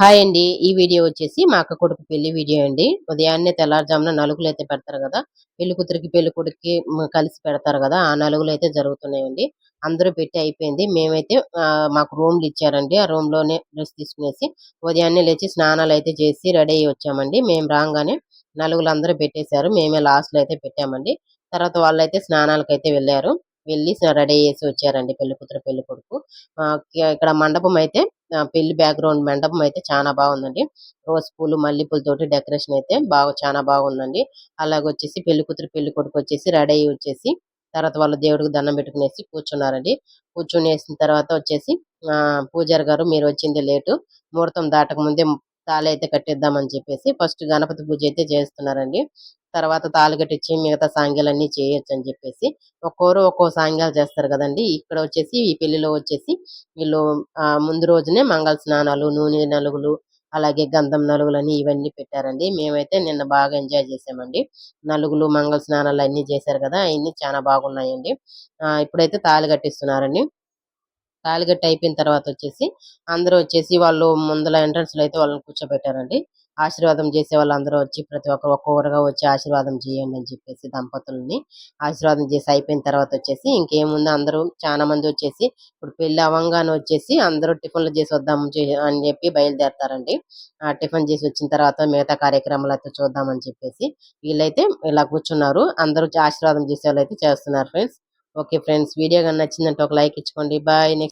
Hi అండి. ఈ video వచ్చేసి మా అక్క కొడుకు పెళ్ళి వీడియో అండి. ఉదయాన్నే తెల్లారుజామున నలుగులు అయితే పెడతారు కదా. పెళ్ళి కూతురికి పెళ్ళి కొడుకుకి కలిసి పెడతారు కదా. ఆ నలుగులు అయితే జరుగుతున్నాయండి. అందరూ పెట్టి అయిపోయింది. మేమైతే మాకు రూమ్లు ఇచ్చారండి. ఆ రూమ్లోనే డ్రెస్ తీసుకునేసి ఉదయాన్నే లేచి స్నానాలు అయితే చేసి రెడీ అయ్యి వచ్చామండి. మేము రాగానే నలుగులు అందరూ పెట్టేశారు. మేమే లాస్ట్లో అయితే పెట్టామండి. తర్వాత వాళ్ళైతే స్నానాలకు అయితే వెళ్ళారు. వెళ్ళి రెడీ చేసి వచ్చారండి పెళ్ళి కూతురు పెళ్ళి కొడుకు. ఆ, ఇక్కడ మండపం అయితే పెళ్ళి బ్యాక్గ్రౌండ్ మండపం అయితే చాలా బాగుందండి. రోజ్ పూలు మల్లెపూలతోటి డెకరేషన్ అయితే బాగా చాలా బాగుందండి. అలాగే వచ్చేసి పెళ్ళి కూతురు పెళ్ళి కొడుకు వచ్చేసి రెడీ అయ్యి వచ్చేసి తర్వాత వాళ్ళు దేవుడికి దండం పెట్టుకునేసి కూర్చున్నారండి. కూర్చునేసిన తర్వాత వచ్చేసి పూజారి గారు మీరు వచ్చింది లేటు ముహూర్తం దాటక ముందే తాళి అయితే కట్టిద్దామని చెప్పేసి ఫస్ట్ గణపతి పూజ అయితే చేస్తున్నారండి. తర్వాత తాళి కట్టించి మిగతా సాంగ్యాలన్నీ చేయొచ్చు అని చెప్పేసి ఒక్కోరు ఒక్కో సాంగ్యాలు చేస్తారు కదండి. ఇక్కడ వచ్చేసి ఈ పెళ్ళిలో వచ్చేసి వీళ్ళు ఆ ముందు రోజునే మంగళ స్నానాలు నూనె నలుగులు అలాగే గంధం నలుగులు అని ఇవన్నీ పెట్టారండి. మేమైతే నిన్న బాగా ఎంజాయ్ చేసామండి. నలుగులు మంగళ స్నానాలు అన్ని చేశారు కదా అవన్నీ చాలా బాగున్నాయండి. ఆ ఇప్పుడైతే తాళి కట్టిస్తున్నారండి. తాళిగట్టు అయిపోయిన తర్వాత వచ్చేసి అందరూ వచ్చేసి వాళ్ళు ముందల ఎంట్రన్స్లో అయితే వాళ్ళని కూర్చోబెట్టారండి. ఆశీర్వాదం చేసే వాళ్ళందరూ వచ్చి ప్రతి ఒక్కరు ఒక్కొక్కరుగా వచ్చి ఆశీర్వాదం చేయండి అని చెప్పేసి దంపతులని ఆశీర్వాదం చేసి అయిపోయిన తర్వాత వచ్చేసి ఇంకేముంది? అందరూ చాలా మంది వచ్చేసి ఇప్పుడు పెళ్ళి అవ్వంగానే వచ్చేసి అందరూ టిఫిన్లు చేసి వద్దాం అని చెప్పి బయలుదేరతారండి. ఆ టిఫిన్ చేసి వచ్చిన తర్వాత మిగతా కార్యక్రమాలు అయితే చూద్దామని చెప్పేసి వీళ్ళైతే ఇలా కూర్చున్నారు. అందరూ ఆశీర్వాదం చేసే వాళ్ళు అయితే చేస్తున్నారు ఫ్రెండ్స్. ఓకే ఫ్రెండ్స్ వీడియో కానీ నచ్చిందంటే ఒక లైక్ ఇచ్చుకోండి. Bye next